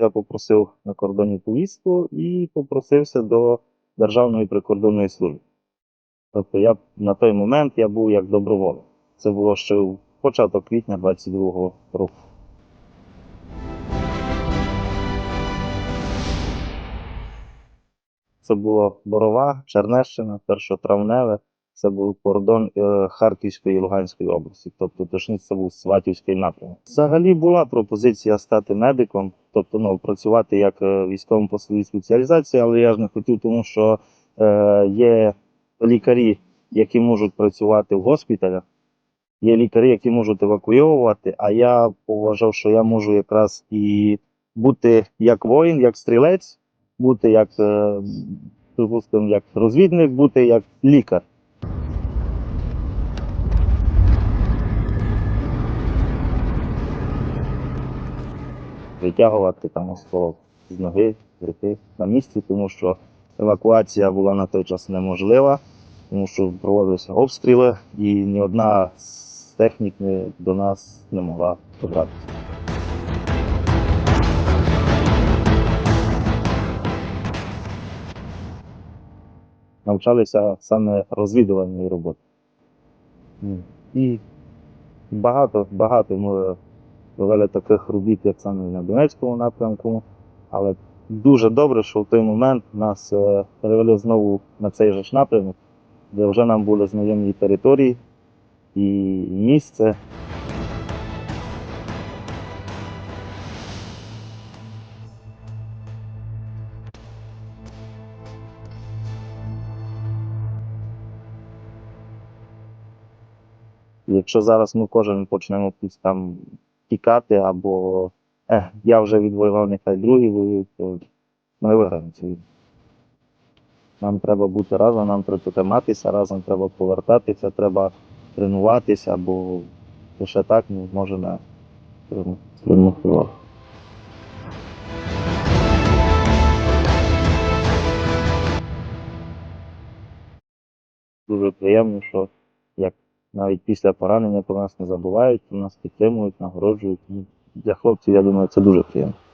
Я попросив на кордоні повістку і попросився до Державної прикордонної служби. Тобто я на той момент я був як доброволець. Це було ще в початок квітня 22-го року. Це було Борова, Чернещина, Першотравневе. Це був кордон е, Харківської і Луганської області, тобто точніше це був Сватівський напрямок. Взагалі була пропозиція стати медиком, тобто ну, працювати як е, військовому пословій спеціалізації, але я ж не хотів, тому що е, є лікарі, які можуть працювати в госпіталях, є лікарі, які можуть евакуйовувати, а я поважав, що я можу якраз і бути як воїн, як стрілець, бути як, е, як розвідник, бути як лікар. Витягувати там осколок з ноги, руки на місці, тому що евакуація була на той час неможлива, тому що проводилися обстріли, і ні одна з технік до нас не могла добратися. Навчалися саме розвідувальної роботи. І багато, багато ми провели таких робіт, як саме на Донецькому напрямку. Але дуже добре, що в той момент нас е, перевели знову на цей же ж напрямок, де вже нам були знайомі території і місце. Якщо зараз ми кожен почнемо там тікати, або е, я вже відвоював, нехай другі воюють, то ми виграємо цю війну. Нам треба бути разом, нам треба триматися разом, треба повертатися, треба тренуватися, бо лише так ми зможемо перемогти. Дуже приємно, що як навіть після поранення про нас не забувають, про нас підтримують, нагороджують. Для хлопців, я думаю, це дуже приємно.